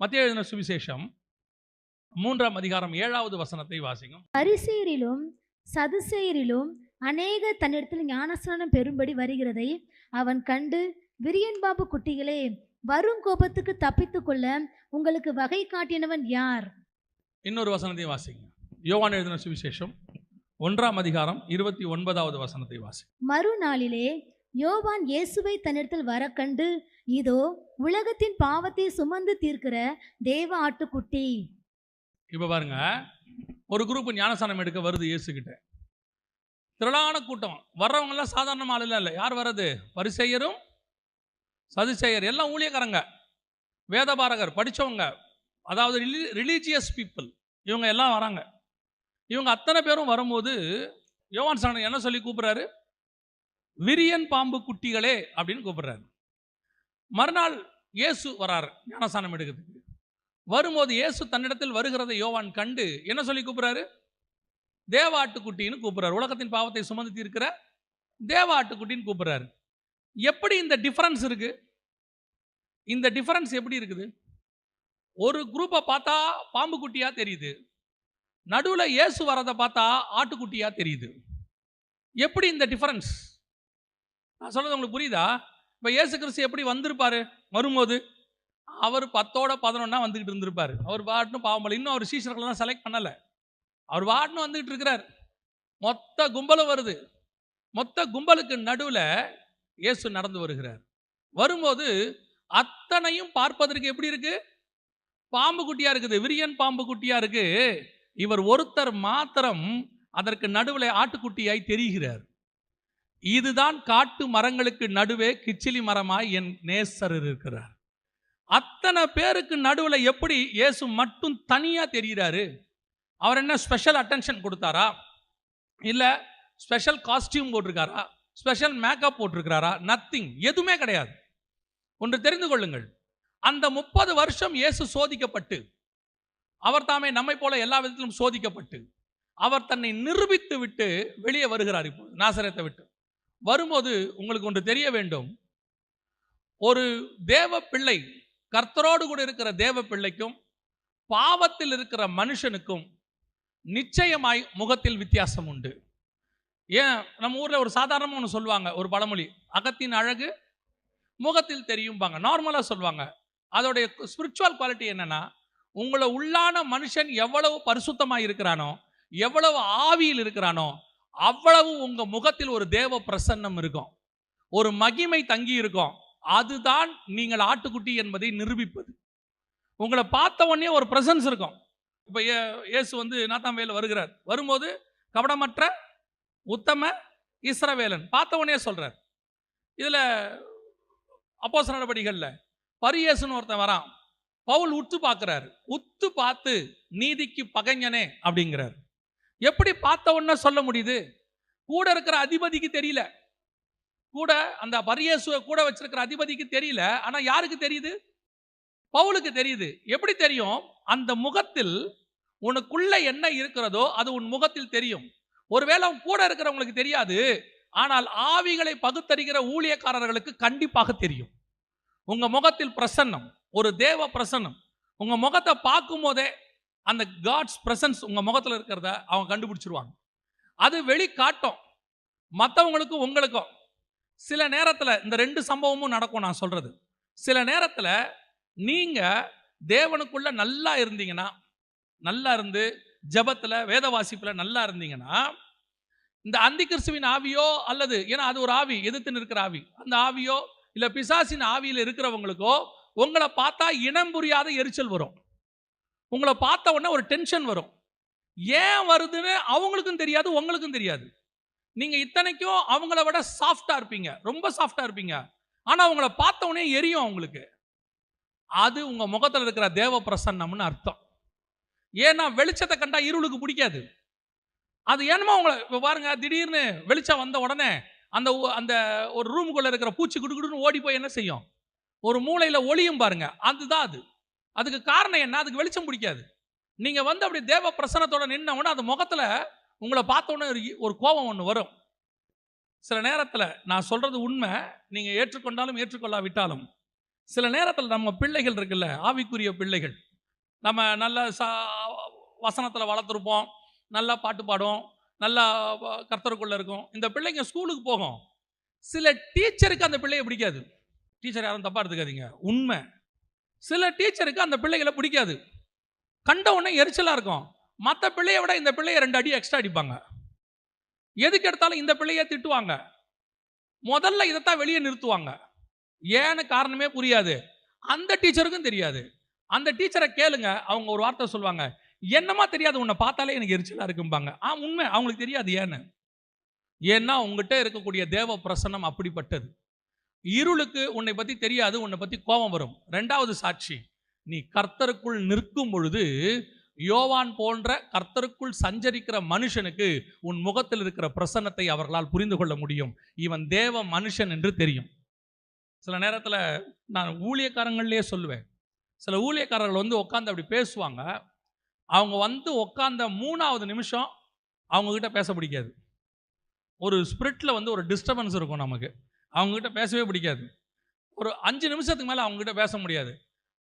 மத்திய எழுதின சுவிசேஷம் மூன்றாம் அதிகாரம் ஏழாவது வசனத்தை வாசிக்கும். பரிசேரிலும் சதுசேயரிலும் அநேக தன்னிடத்தில் ஞானஸ்நானம் பெறும்படி வருகிறதை அவன் கண்டு விரியன் பாபு குட்டிகளே வரும் கோபத்துக்கு தப்பித்துக் கொள்ள உங்களுக்கு வகை காட்டினவன் யார்? இன்னொரு வசனத்தையும் வாசிங்க. யோவான் எழுதின சுவிசேஷம் ஒன்றாம் அதிகாரம் இருபத்தி ஒன்பதாவது வசனத்தை வாசி மறுநாளிலே யோவான் இயேசுவை தன்னிடத்தில் வர கண்டு இதோ உலகத்தின் பாவத்தை சுமந்து தீர்க்கிற தேவ ஆட்டுக்குட்டி. இப்போ பாருங்க ஒரு குரூப் ஞானஸ்தானம் எடுக்க வருது இயேசுகிட்ட. திரளான கூட்டம். வர்றவங்க எல்லாம் சாதாரண ஆள் இல்லை. யார் வர்றது? பரிசெயரும் சதிசெயர் எல்லாம் ஊழியக்காரங்க. வேதபாரகர் படிச்சவங்க. அதாவது ரிலீஜியஸ் பீப்புள் இவங்க எல்லாம் வராங்க. இவங்க அத்தனை பேரும் வரும்போது யோவான் சாணன் என்ன சொல்லி கூப்பிட்றாரு? விரியன் பாம்பு குட்டிகளே அப்படின்னு கூப்பிடுறாரு. மறுநாள் இயேசு வராரு. ஞானசானம் எடுக்கிறதுக்கு. வரும்போது இயேசு தன்னிடத்தில் வருகிறதை யோவான் கண்டு என்ன சொல்லி கூப்பிடுறாரு? தேவாட்டுக்குட்டின்னு கூப்பிடுறாரு. உலகத்தின் பாவத்தை சுமந்து தீர்க்கிற தேவாட்டுக்குட்டின்னு கூப்பிடுறாரு. எப்படி இந்த டிஃபரன்ஸ் இருக்கு? இந்த டிஃபரன்ஸ் எப்படி இருக்குது? ஒரு குரூப்பை பார்த்தா பாம்பு குட்டியாக தெரியுது. நடுவில் இயேசு வரதை பார்த்தா ஆட்டுக்குட்டியாக தெரியுது. எப்படி இந்த டிஃபரன்ஸ் நான் சொல்றது உங்களுக்கு புரியுதா? இப்போ இயேசு கிறிஸ்து எப்படி வந்திருப்பாரு? வரும்போது அவர் பத்தோட பதினொன்னா வந்துக்கிட்டு இருந்திருப்பாரு. அவர் பாட்டுன்னு பாவம் பண்ணல. இன்னும் அவர் சீசர்களெலாம் செலக்ட் பண்ணலை. அவர் பாட்டுன்னு வந்துக்கிட்டு இருக்கிறார். மொத்த கும்பலும் வருது. மொத்த கும்பலுக்கு நடுவில் இயேசு நடந்து வருகிறார். வரும்போது அத்தனையும் பார்ப்பதற்கு எப்படி இருக்கு? பாம்பு குட்டியா இருக்குது. விரியன் பாம்பு குட்டியா இருக்கு. இவர் ஒருத்தர் மாத்திரம் அதற்கு நடுவில் ஆட்டுக்குட்டியாய் தெரிகிறார். இதுதான் காட்டு மரங்களுக்கு நடுவே கிச்சிலி மரமாய் என் நேசர் இருக்கிறார். அத்தனை பேருக்கு நடுவில் எப்படி இயேசு மட்டும் தனியாக தெரிகிறாரு? அவர் என்ன ஸ்பெஷல் அட்டென்ஷன் கொடுத்தாரா? இல்லை ஸ்பெஷல் காஸ்டியூம் போட்டிருக்காரா? ஸ்பெஷல் மேக்கப் போட்டிருக்கிறாரா? நத்திங் எதுவுமே கிடையாது. ஒன்று தெரிந்து கொள்ளுங்கள். அந்த முப்பது வருஷம் இயேசு சோதிக்கப்பட்டு அவர் தாமே நம்மை போல எல்லா விதத்திலும் சோதிக்கப்பட்டு அவர் தன்னை நிரூபித்து விட்டு வெளியே வருகிறார் இப்போ நாசரத்தை விட்டு. வரும்போது உங்களுக்கு ஒன்று தெரிய வேண்டும். ஒரு தேவ பிள்ளை கர்த்தரோடு கூட இருக்கிற தேவ பிள்ளைக்கும் பாவத்தில் இருக்கிற மனுஷனுக்கும் நிச்சயமாய் முகத்தில் வித்தியாசம் உண்டு. ஏன்? நம்ம ஊரில் ஒரு சாதாரணமாக ஒன்று சொல்லுவாங்க ஒரு பழமொழி அகத்தின் அழகு முகத்தில் தெரியும்பாங்க. நார்மலாக சொல்லுவாங்க. அதோடைய ஸ்பிரிச்சுவல் குவாலிட்டி என்னன்னா உங்களை உள்ளான மனுஷன் எவ்வளவு பரிசுத்தமாக இருக்கிறானோ எவ்வளவு ஆவியில் இருக்கிறானோ அவ்வளவு உங்க முகத்தில் ஒரு தேவ பிரசன்னம் இருக்கும். ஒரு மகிமை தங்கி இருக்கும். அதுதான் நீங்கள் ஆட்டுக்குட்டி என்பதை நிரூபிப்பது. உங்களை பார்த்த உடனே ஒரு பிரசன்ஸ் இருக்கும். இப்போ இயேசு வந்து நாத்தாம்பேல வருகிறார். வரும்போது கபடமற்ற உத்தம இஸ்ரவேலன் பார்த்த உடனே சொல்கிறார் இதில் அப்போஸ் நடவடிக்கைகளில் பரியேசுன்னு ஒருத்தன் வரான். பவுல் உத்து பார்க்குறாரு. உத்து பார்த்து நீதிக்கு பகைஞனே அப்படிங்கிறார். எப்படி பார்த்த உடனே சொல்ல முடியுது? கூட இருக்கிற அதிபதிக்கு தெரியல. கூட அந்த பரியேசுவை கூட வச்சிருக்கிற அதிபதிக்கு தெரியல. ஆனால் யாருக்கு தெரியுது? பவுலுக்கு தெரியுது. எப்படி தெரியும்? அந்த முகத்தில் உனக்குள்ள என்ன இருக்கிறதோ அது உன் முகத்தில் தெரியும். ஒருவேளை உன் கூட இருக்கிறவங்களுக்கு தெரியாது. ஆனால் ஆவிகளை பகுத்தறிகிற ஊழியக்காரர்களுக்கு கண்டிப்பாக தெரியும். உங்க முகத்தில் பிரசன்னம் ஒரு தேவ பிரசன்னம். உங்க முகத்தை பார்க்கும் போதே அந்த காட்ஸ் ப்ரெசன்ஸ் உங்கள் முகத்துல இருக்கிறத அவங்க கண்டுபிடிச்சிருவாங்க. அது வெளி காட்டும் மற்றவங்களுக்கும் உங்களுக்கும். சில நேரத்தில் இந்த ரெண்டு சம்பவமும் நடக்கும் நான் சொல்றது. சில நேரத்தில் நீங்க தேவனுக்குள்ள நல்லா இருந்தீங்கன்னா நல்லா இருந்து ஜெபத்துல வேத வாசிப்பில் நல்லா இருந்தீங்கன்னா இந்த அந்தி கிறிஸ்துவின் ஆவியோ அல்லது ஏன்னா அது ஒரு ஆவி எதிர்த்து நிற்கிற ஆவி. அந்த ஆவியோ இல்லை பிசாசின் ஆவியில் இருக்கிறவங்களுக்கோ உங்களை பார்த்தா இனம் புரியாத எரிச்சல் வரும். உங்களை பார்த்த உடனே ஒரு டென்ஷன் வரும். ஏன் வருதுன்னு அவங்களுக்கும் தெரியாது உங்களுக்கும் தெரியாது. நீங்கள் இத்தனைக்கும் அவங்கள விட சாஃப்டாக இருப்பீங்க ரொம்ப சாஃப்டாக இருப்பீங்க. ஆனால் அவங்கள பார்த்த உடனே எரியும் அவங்களுக்கு. அது உங்கள் முகத்தில் இருக்கிற தேவ பிரசன்னம்னு அர்த்தம். ஏன்னா வெளிச்சத்தை கண்டா இருளுக்கு பிடிக்காது. அது என்னமோ உங்களை இப்போ பாருங்க திடீர்னு வெளிச்சம் வந்த உடனே அந்த அந்த ஒரு ரூமுக்குள்ளே இருக்கிற பூச்சி குடுக்குடுன்னு ஓடி போய் என்ன செய்யும்? ஒரு மூளையில் ஒளியும் பாருங்க அதுதான் அது. அதுக்கு காரணம் என்ன? அதுக்கு வெளிச்சம் பிடிக்காது. நீங்கள் வந்து அப்படி தேவ பிரசனத்தோட நின்னவுடனே அந்த முகத்தில் உங்களை பார்த்தோன்னே ஒரு ஒரு கோபம் ஒன்று வரும். சில நேரத்தில் நான் சொல்கிறது உண்மை நீங்கள் ஏற்றுக்கொண்டாலும் ஏற்றுக்கொள்ளாவிட்டாலும். சில நேரத்தில் நம்ம பிள்ளைகள் இருக்குல்ல ஆவிக்குரிய பிள்ளைகள். நம்ம நல்ல ச வசனத்தில் வளர்த்துருப்போம் நல்லா பாட்டு பாடும் நல்லா கர்த்தருக்குள்ளே இருக்கும். இந்த பிள்ளைங்க ஸ்கூலுக்கு போகும். சில டீச்சருக்கு அந்த பிள்ளையை பிடிக்காது. டீச்சர் யாரும் தப்பாக எடுத்துக்காதீங்க. உண்மை. சில டீச்சருக்கு அந்த பிள்ளைகளை பிடிக்காது. கண்ட உடனே எரிச்சலாக இருக்கும். மற்ற பிள்ளையை விட இந்த பிள்ளையை ரெண்டு அடி எக்ஸ்ட்ரா அடிப்பாங்க. எதுக்கு எடுத்தாலும் இந்த பிள்ளையை திட்டுவாங்க. முதல்ல இதைத்தான் வெளியே நிறுத்துவாங்க. ஏன்னு காரணமே புரியாது. அந்த டீச்சருக்கும் தெரியாது. அந்த டீச்சரை கேளுங்க. அவங்க ஒரு வார்த்தை சொல்லுவாங்க. என்னமா தெரியாது? உன்னை பார்த்தாலே எனக்கு எரிச்சலாக இருக்கும்பாங்க. ஆ உண்மை. அவங்களுக்கு தெரியாது. ஏன்னு? ஏன்னா உங்ககிட்ட இருக்கக்கூடிய தேவ பிரசன்னம் அப்படிப்பட்டது. இருளுக்கு உன்னை பற்றி தெரியாது உன்னை பற்றி கோபம் வரும். ரெண்டாவது சாட்சி நீ கர்த்தருக்குள் நிற்கும் பொழுது யோவான் போன்ற கர்த்தருக்குள் சஞ்சரிக்கிற மனுஷனுக்கு உன் முகத்தில் இருக்கிற பிரசன்னத்தை அவர்களால் புரிந்து கொள்ள முடியும். இவன் தேவ மனுஷன் என்று தெரியும். சில நேரத்தில் நான் ஊழியக்காரங்கள்லேயே சொல்லுவேன். சில ஊழியக்காரர்கள் வந்து உட்காந்து அப்படி பேசுவாங்க. அவங்க வந்து உட்காந்த மூணாவது நிமிஷம் அவங்கக்கிட்ட பேச பிடிக்காது. ஒரு ஸ்பிரிட்டில் வந்து ஒரு டிஸ்டர்பன்ஸ் இருக்கும் நமக்கு. அவங்கக்கிட்ட பேசவே பிடிக்காது. ஒரு அஞ்சு நிமிஷத்துக்கு மேலே அவங்ககிட்ட பேச முடியாது.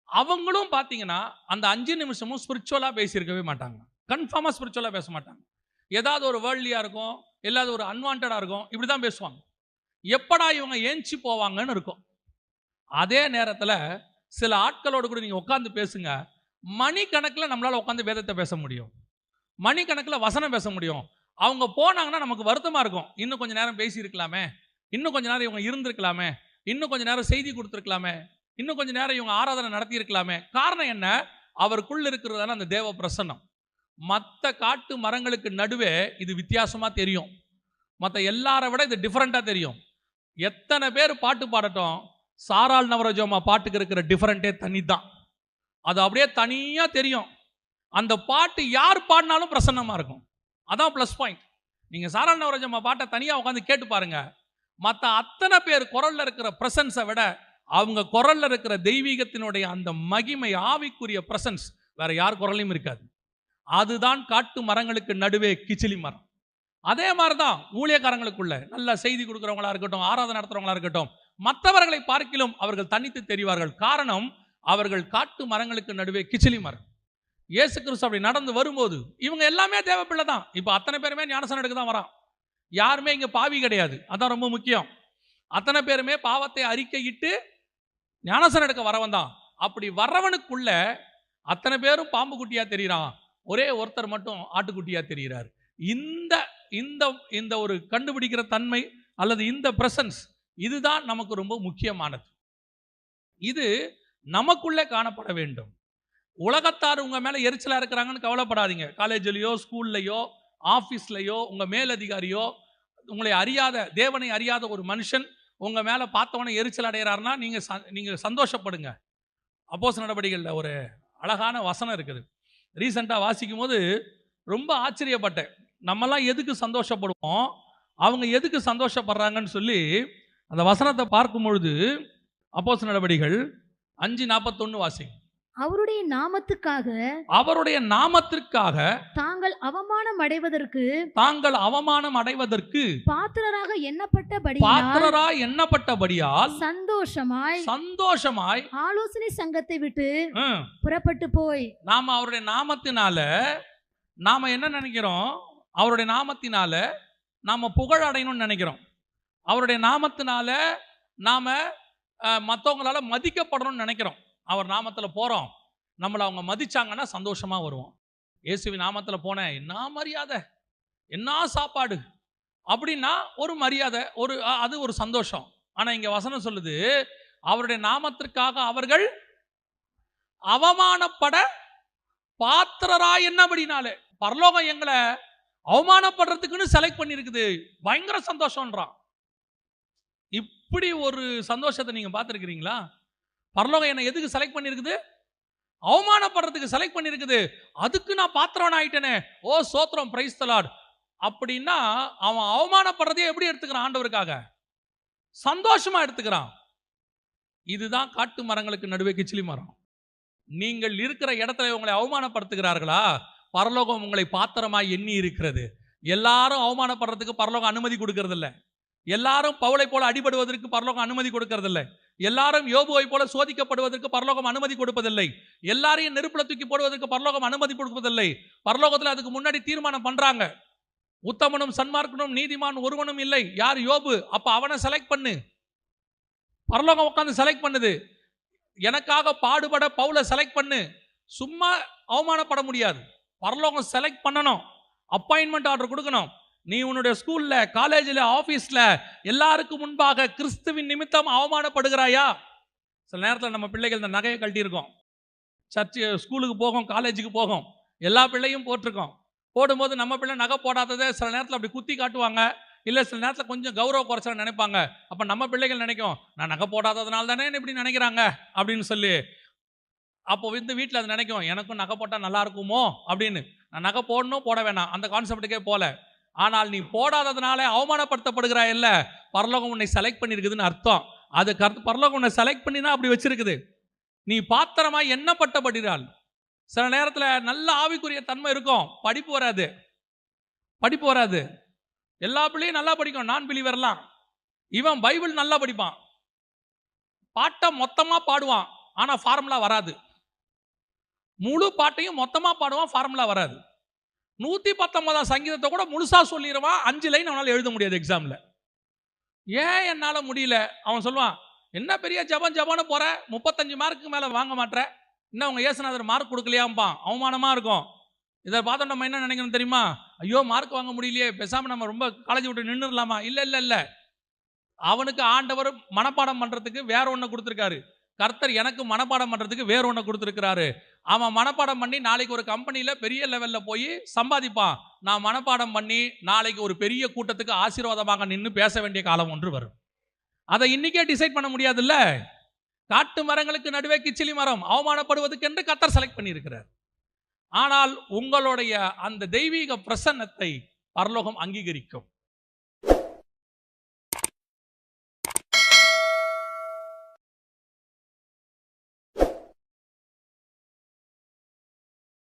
அவங்களும் பார்த்தீங்கன்னா அந்த அஞ்சு நிமிஷமும் ஸ்பிரிச்சுவலாக பேசியிருக்கவே மாட்டாங்க. கன்ஃபார்மாக ஸ்பிரிச்சுவலாக பேச மாட்டாங்க. ஏதாவது ஒரு வேர்ல்லியாக இருக்கும் இல்லாத ஒரு அன்வான்டாக இருக்கும் இப்படி தான் பேசுவாங்க. எப்படா இவங்க ஏஞ்சி போவாங்கன்னு இருக்கும். அதே நேரத்தில் சில ஆட்களோடு கூட நீங்கள் உட்காந்து பேசுங்க. மணிக்கணக்கில் நம்மளால் உட்காந்து வேதத்தை பேச முடியும். மணிக்கணக்கில் வசனம் பேச முடியும். அவங்க போனாங்கன்னா நமக்கு வருத்தமாக இருக்கும். இன்னும் கொஞ்ச நேரம் பேசியிருக்கலாமே. இன்னும் கொஞ்ச நேரம் இவங்க இருந்திருக்கலாமே. இன்னும் கொஞ்ச நேரம் செய்தி கொடுத்துருக்கலாமே. இன்னும் கொஞ்ச நேரம் இவங்க ஆராதனை நடத்தியிருக்கலாமே. காரணம் என்ன? அவருக்குள்ள இருக்கிறதான அந்த தேவ பிரசன்னம். மற்ற காட்டு மரங்களுக்கு நடுவே இது வித்தியாசமாக தெரியும். மற்ற எல்லாரை விட இது டிஃப்ரெண்ட்டாக தெரியும். எத்தனை பேர் பாட்டு பாடட்டும்? சாரால் நவரஜோமா பாட்டுக்கு இருக்கிற டிஃப்ரெண்ட்டே தனி தான் அது அப்படியே தனியாக தெரியும். அந்த பாட்டு யார் பாடினாலும் பிரசன்னமாக இருக்கும். அதான் ப்ளஸ் பாயிண்ட் நீங்கள் சாரால் நவரஜம்மா பாட்டை தனியாக உட்காந்து கேட்டு பாருங்கள் மற்ற அத்தனை பேர் குரல்ல இருக்கிற பிரசன்ஸை விட அவங்க குரல்ல இருக்கிற தெய்வீகத்தினுடைய அந்த மகிமை ஆவிக்குரிய பிரசன்ஸ் வேற யார் குரலையும் இருக்காது. அதுதான் காட்டு மரங்களுக்கு நடுவே கிச்சிலி மரம். அதே மாதிரி தான் ஊழியக்காரங்களுக்குள்ள நல்ல செய்தி கொடுக்குறவங்களா இருக்கட்டும் ஆராதனை நடத்துறவங்களா இருக்கட்டும் மற்றவர்களை பார்க்கிலும் அவர்கள் தனித்து தெரிவார்கள். காரணம் அவர்கள் காட்டு மரங்களுக்கு நடுவே கிச்சிலி மரம். இயேசு கிறிஸ்து அப்படி நடந்து வரும்போது இவங்க எல்லாமே தேவப்பிள்ளை தான். இப்போ அத்தனை பேருமே ஞானசன் எடுக்க தான் வரான். யாருமே இங்கே பாவி கிடையாது. அதான் ரொம்ப முக்கியம். அத்தனை பேருமே பாவத்தை அறிக்கையிட்டு ஞானசனம் எடுக்க வரவன் தான். அப்படி வர்றவனுக்குள்ள அத்தனை பேரும் பாம்பு குட்டியாக தெரிகிறான் ஒரே ஒருத்தர் மட்டும் ஆட்டுக்குட்டியாக தெரிகிறார் இந்த இந்த இந்த ஒரு கண்டுபிடிக்கிற தன்மை அல்லது இந்த பிரசன்ஸ் இதுதான் நமக்கு ரொம்ப முக்கியமானது. இது நமக்குள்ளே காணப்பட வேண்டும். உலகத்தார் உங்கள் மேலே எரிச்சலா இருக்கிறாங்கன்னு கவலைப்படாதீங்க. காலேஜ்லேயோ ஸ்கூல்லையோ ஆஃபீஸ்லையோ உங்கள் மேலதிகாரியோ உங்களை அறியாத தேவனை அறியாத ஒரு மனுஷன் உங்கள் மேலே பார்த்தவனே எரிச்சல் அடைகிறாருன்னா நீங்கள் ச- நீங்கள் சந்தோஷப்படுங்க. அப்போஸ் நடவடிக்கைகளில் ஒரு அழகான வசனம் இருக்குது. ரீசெண்டாக வாசிக்கும் போது ரொம்ப ஆச்சரியப்பட்டேன். நம்மலாம் எதுக்கு சந்தோஷப்படுவோம்? அவங்க எதுக்கு சந்தோஷப்படுறாங்கன்னு சொல்லி அந்த வசனத்தை பார்க்கும் பொழுது அப்போஸ் நடவடிக்கைகள் அஞ்சு நாற்பத்தொன்று வாசிக்கும் அவருடைய நாமத்துக்காக அவருடைய நாமத்திற்காக தாங்கள் அவமானம் அடைவதற்கு தாங்கள் அவமானம் அடைவதற்கு பாத்திரராக எண்ணப்பட்டபடியால் பாத்திரராய் எண்ணப்பட்டபடியால் சந்தோஷமாய் சந்தோஷமாய் ஆலோசனை சங்கத்தை விட்டு புறப்பட்டு போய் நாம அவருடைய நாமத்தினால நாம என்ன நினைக்கிறோம்? அவருடைய நாமத்தினால நாம புகழ் அடையணும்னு நினைக்கிறோம். அவருடைய நாமத்தினால நாம அஹ், மத்தவங்களால மதிக்கப்படணும்னு நினைக்கிறோம். அவர் நாமத்தில் போகிறோம் நம்மளை அவங்க மதிச்சாங்கன்னா சந்தோஷமாக வருவோம். இயேசுவின் நாமத்தில் போனேன் என்ன மரியாதை? என்ன சாப்பாடு? அப்படின்னா ஒரு மரியாதை ஒரு அது ஒரு சந்தோஷம். ஆனால் இங்கே வசனம் சொல்லுது அவருடைய நாமத்திற்காக அவர்கள் அவமானப்பட பாத்திரரா என்ன அப்படின்னாலே பரலோகம் எங்களை அவமானப்படுறதுக்குன்னு செலக்ட் பண்ணியிருக்குது பயங்கர சந்தோஷம்ன்றான். இப்படி ஒரு சந்தோஷத்தை நீங்கள் பார்த்துருக்கிறீங்களா? பரலோகம் என்னை எதுக்கு செலக்ட் பண்ணியிருக்குது அவமானப்படுறதுக்கு செலக்ட் பண்ணியிருக்குது அதுக்கு நான் பாத்திரவன் ஆயிட்டேனே. ஓ சோத்திரம் பிரைஸ் தலாட் அப்படின்னா அவன் அவமானப்படுறதே எப்படி எடுத்துக்கிறான் ஆண்டவருக்காக? சந்தோஷமா எடுத்துக்கிறான். இதுதான் காட்டு மரங்களுக்கு நடுவே கிச்சிலி மரம். நீங்கள் இருக்கிற இடத்துல உங்களை அவமானப்படுத்துகிறார்களா? பரலோகம் உங்களை பாத்திரமாய் எண்ணி இருக்கிறது. எல்லாரும் அவமானப்படுறதுக்கு பரலோகம் அனுமதி கொடுக்கறதில்ல. எல்லாரும் பவுலை போல அடிபடுவதற்கு பரலோகம் அனுமதி கொடுக்கறதில்லை. எல்லாரும் யோபுவை போல சோதிக்கப்படுவதற்கு பரலோகம் அனுமதி கொடுப்பதில்லை. எல்லாரையும் நெருப்புல தூக்கி போடுவதற்கு பரலோகம் அனுமதி கொடுப்பதில்லை. பரலோகத்தில் அதுக்கு முன்னாடி தீர்மானம் பண்றாங்க. உத்தமனும் சன்மார்க்கனும் நீதிமான் ஒருவனும் இல்லை. யார் யோபு? அப்ப அவனை செலக்ட் பண்ணு. பரலோகம் உட்காந்து செலக்ட் பண்ணுது. எனக்காக பாடுபட பவுளை செலக்ட் பண்ணு. சும்மா அவமானப்பட முடியாது. பரலோகம் செலக்ட் பண்ணணும். அப்பாயின்மெண்ட் ஆர்டர் கொடுக்கணும். நீ உன்னுடைய ஸ்கூல்ல காலேஜில் ஆஃபீஸில் எல்லாருக்கும் முன்பாக கிறிஸ்துவின் நிமித்தம் அவமானப்படுகிறாயா? சில நேரத்தில் நம்ம பிள்ளைகள் இந்த நகையை கட்டியிருக்கோம் சர்ச்சு ஸ்கூலுக்கு போகும் காலேஜுக்கு போகும். எல்லா பிள்ளையும் போட்டிருக்கோம். போடும்போது நம்ம பிள்ளை நகை போடாததை சில நேரத்தில் அப்படி குத்தி காட்டுவாங்க. இல்லை சில நேரத்தில் கொஞ்சம் கௌரவ குறைச்சல நினைப்பாங்க. அப்போ நம்ம பிள்ளைகள் நினைக்கும் நான் நகை போடாததுனால தானே இப்படி நினைக்கிறாங்க? அப்படின்னு சொல்லி அப்போ வந்து வீட்டில் அது நினைக்கும் எனக்கும் நகை போட்டால் நல்லா இருக்குமோ? அப்படின்னு. நான் நகை போடணும் போட வேணாம். அந்த கான்செப்டுக்கே போகல ஆனால் நீ போடாததுனால அவமானப்படுத்தப்படுகிறாய் இல்ல பரலோகம் உன்னை செலக்ட் பண்ணியிருக்குதுன்னு அர்த்தம். அது கருத்து பரலோகம் உன்னை செலக்ட் பண்ணி தான் அப்படி வச்சிருக்குது. நீ பாத்திரமா எண்ணப்பட்டப்படுகிறாள் சில நேரத்தில் நல்ல ஆவிக்குரிய தன்மை இருக்கும். படிப்பு வராது. படிப்பு வராது. எல்லா பிள்ளையும் நல்லா படிக்கும் நான் பிலிவர்லாம் இவன் பைபிள் நல்லா படிப்பான். பாட்டை மொத்தமாக பாடுவான். ஆனால் ஃபார்முலா வராது. முழு பாட்டையும் மொத்தமாக பாடுவான். ஃபார்முலா வராது. நூற்றி பத்தொன்பதாம் சங்கீதத்தை கூட முழுசாக சொல்லிடுவான் அஞ்சு லைன் அவனால் எழுத முடியாது எக்ஸாமில் ஏன் என்னால் முடியல? அவன் சொல்லுவான் என்ன பெரிய ஜபம் ஜபான்னு போகிற முப்பத்தஞ்சு மார்க்கு மேலே வாங்க மாட்ற? இன்னும் அவங்க ஏசுநாதர் மார்க் கொடுக்கலையாம்பான். அவமானமாக இருக்கும். இதை பார்த்தோம் நம்ம என்ன நினைக்கணும் தெரியுமா? ஐயோ மார்க் வாங்க முடியலையே. பேசாமல் நம்ம ரொம்ப காலேஜ் விட்டு நின்றுடலாமா இல்லை இல்லை இல்லை. அவனுக்கு ஆண்டவர் மனப்பாடம் பண்ணுறதுக்கு வேற ஒன்று கொடுத்துருக்காரு. கர்த்தர் எனக்கு மனப்பாடம் பண்ணுறதுக்கு வேற ஒன்று கொடுத்துருக்கிறாரு. அவன் மனப்பாடம் பண்ணி நாளைக்கு ஒரு கம்பெனியில் பெரிய லெவலில் போய் சம்பாதிப்பான். நான் மனப்பாடம் பண்ணி நாளைக்கு ஒரு பெரிய கூட்டத்துக்கு ஆசீர்வாதமாக நின்று பேச வேண்டிய காலம் ஒன்று வரும். அதை இன்னைக்கே டிசைட் பண்ண முடியாதுல்ல? காட்டு மரங்களுக்கு நடுவே கிச்சிலி மரம் அவமானப்படுவதற்கென்று கத்தர் செலக்ட் பண்ணியிருக்கிறார். ஆனால் உங்களுடைய அந்த தெய்வீக பிரசன்னத்தை பரலோகம் அங்கீகரிக்கும்.